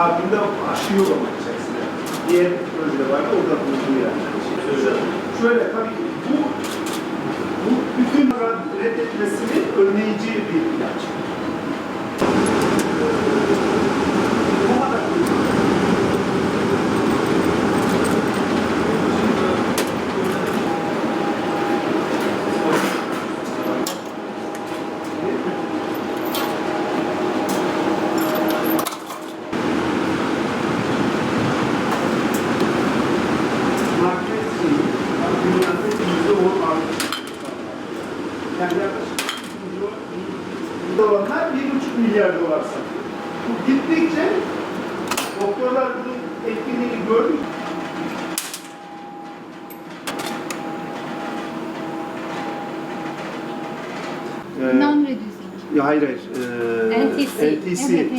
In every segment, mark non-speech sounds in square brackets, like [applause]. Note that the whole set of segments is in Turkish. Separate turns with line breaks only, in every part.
Akabinde aşı yollamak içerisinde. Diğer projede var orada bulunduğu yani. Şöyle tabii bu bu bütün reddetmesini önleyici bir ilaç. Yani yaklaşık bir buçuk milyar dolar satıyor. Bu gittikçe doktorlar bunun etkinliğini gördük.
Non-reducing.
Ya hayır hayır. Ee,
NTC.
NTC.
Evet,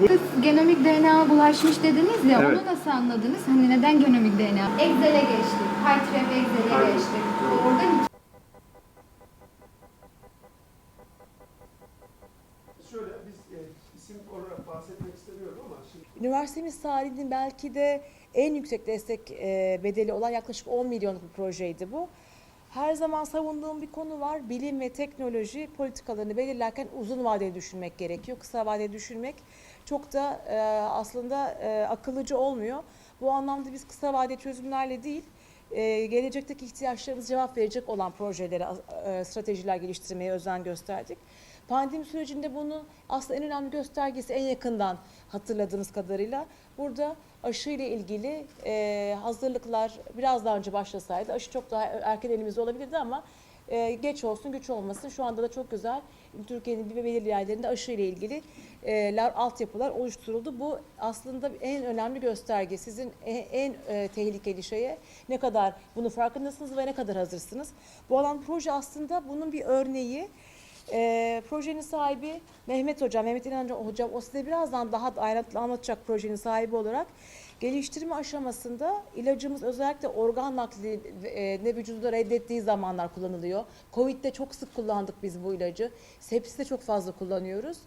NTC. Genomik DNA bulaşmış dediniz ya,
Evet.
onu nasıl anladınız? Hani neden genomik DNA? Excel'e geçtik, Pytrep Excel'e
Aynen.
geçtik. Orada
Üniversitemiz tarihinin belki de en yüksek destek e, bedeli olan yaklaşık 10 milyonluk bir projeydi bu. Her zaman savunduğum bir konu var. Bilim ve teknoloji politikalarını belirlerken uzun vadeli düşünmek gerekiyor. Kısa vadeli düşünmek çok da e, aslında e, akıllıcı olmuyor. Bu anlamda biz kısa vadeli çözümlerle değil, e, gelecekteki ihtiyaçlarımıza cevap verecek olan projelere, stratejiler geliştirmeye özen gösterdik. Pandemi sürecinde bunun aslında en önemli göstergesi en yakından hatırladığınız kadarıyla burada aşı ile ilgili e, hazırlıklar biraz daha önce başlasaydı aşı çok daha erken elimizde olabilirdi ama e, geç olsun güç olmasın şu anda da çok güzel Türkiye'nin bir belirli yerlerinde aşı ile ilgili e, lar- altyapılar oluşturuldu. Bu aslında en önemli gösterge. Sizin en, en e, tehlikeli şeye ne kadar bunu farkındasınız ve ne kadar hazırsınız. Bu alan proje aslında bunun bir örneği. E, projenin sahibi Mehmet Hocam, Mehmet İnan Hocam o size birazdan daha ayrıntılı anlatacak projenin sahibi olarak. Geliştirme aşamasında ilacımız özellikle organ nakli e, ne vücuda reddettiği zamanlar kullanılıyor. Covid'de çok sık kullandık biz bu ilacı. Sepsiste çok fazla kullanıyoruz.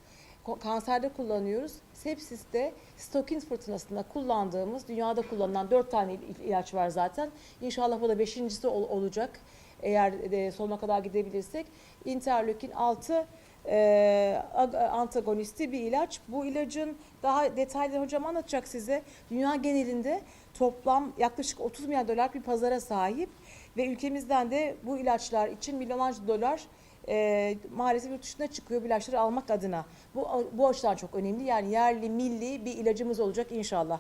Kanserde kullanıyoruz. Sepsiste stokin fırtınasında kullandığımız, dünyada kullanılan dört tane il- ilaç var zaten. İnşallah bu da beşincisi ol- olacak eğer e, sonuna kadar gidebilirsek. Interleukin 6 e, ag- antagonisti bir ilaç. Bu ilacın daha detaylı hocam anlatacak size. Dünya genelinde toplam yaklaşık 30 milyar dolar bir pazara sahip ve ülkemizden de bu ilaçlar için milyonlarca dolar e, maalesef yurt dışına çıkıyor bu ilaçları almak adına. Bu, bu açıdan çok önemli. Yani yerli, milli bir ilacımız olacak inşallah.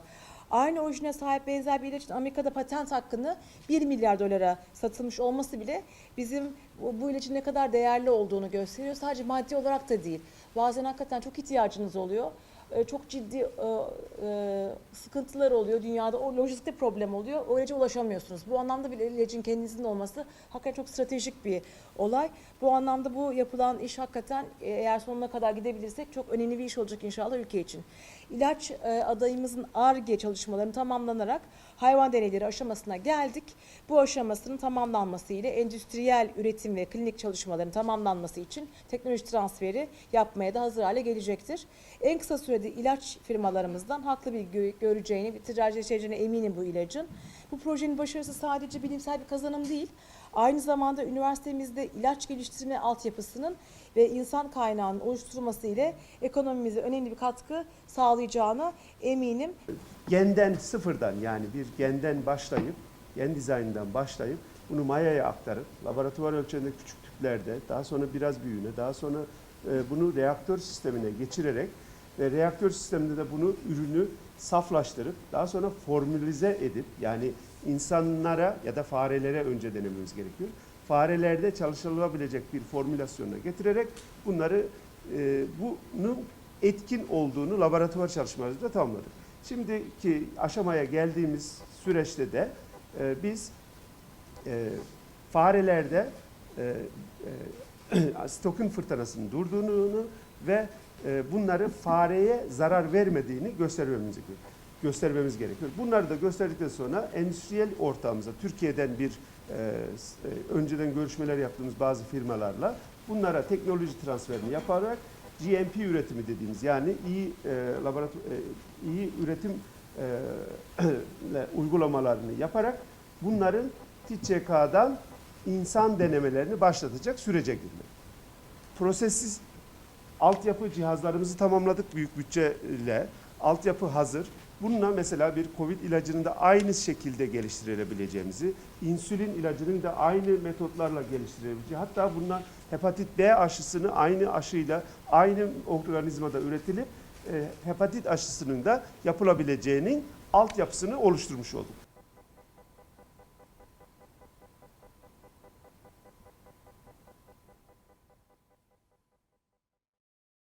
Aynı orijine sahip benzer bir ilacın Amerika'da patent hakkını 1 milyar dolara satılmış olması bile bizim bu, ilacın ne kadar değerli olduğunu gösteriyor. Sadece maddi olarak da değil. Bazen hakikaten çok ihtiyacınız oluyor. E, Çok ciddi e, e, sıkıntılar oluyor dünyada. O lojistikte problem oluyor. O ilaca ulaşamıyorsunuz. Bu anlamda bir ilacın kendinizin olması hakikaten çok stratejik bir olay. Bu anlamda bu yapılan iş hakikaten e, eğer sonuna kadar gidebilirsek çok önemli bir iş olacak inşallah ülke için. İlaç e, adayımızın ARGE çalışmalarını tamamlanarak hayvan deneyleri aşamasına geldik. Bu aşamasının tamamlanması ile endüstriyel üretim ve klinik çalışmaların tamamlanması için teknoloji transferi yapmaya da hazır hale gelecektir. En kısa sürede ilaç firmalarımızdan haklı bir gö- göreceğini, ticaretleşeceğine eminim bu ilacın. Bu projenin başarısı sadece bilimsel bir kazanım değil, aynı zamanda üniversitemizde ilaç geliştirme altyapısının ve insan kaynağının oluşturulması ile ekonomimize önemli bir katkı sağlayacağına eminim.
genden sıfırdan yani bir genden başlayıp, gen dizaynından başlayıp bunu mayaya aktarıp laboratuvar ölçeğinde küçük tüplerde daha sonra biraz büyüğüne daha sonra e, bunu reaktör sistemine geçirerek ve reaktör sisteminde de bunu ürünü saflaştırıp daha sonra formülize edip yani insanlara ya da farelere önce denememiz gerekiyor. Farelerde çalışılabilecek bir formülasyona getirerek bunları e, bunun etkin olduğunu laboratuvar çalışmalarımızda tamamladık. Şimdiki aşamaya geldiğimiz süreçte de e, biz e, farelerde e, e, [clears throat] stokun fırtınasının durduğunu ve e, bunları fareye zarar vermediğini göstermemiz gerekiyor. Göstermemiz gerekiyor. Bunları da gösterdikten sonra endüstriyel ortamımıza Türkiye'den bir e, e, önceden görüşmeler yaptığımız bazı firmalarla bunlara teknoloji transferini yaparak GMP üretimi dediğimiz yani iyi e, laboratuvar e, iyi üretim e, [clears throat] uygulamalarını yaparak bunların TÇK'dan insan denemelerini başlatacak sürece girmek. Prosessiz altyapı cihazlarımızı tamamladık büyük bütçeyle. Altyapı hazır. Bununla mesela bir Covid ilacının da aynı şekilde geliştirilebileceğimizi, insülin ilacının da aynı metotlarla geliştirilebileceği, hatta bununla hepatit B aşısını aynı aşıyla, aynı organizmada üretilip e, hepatit aşısının da yapılabileceğinin altyapısını oluşturmuş olduk.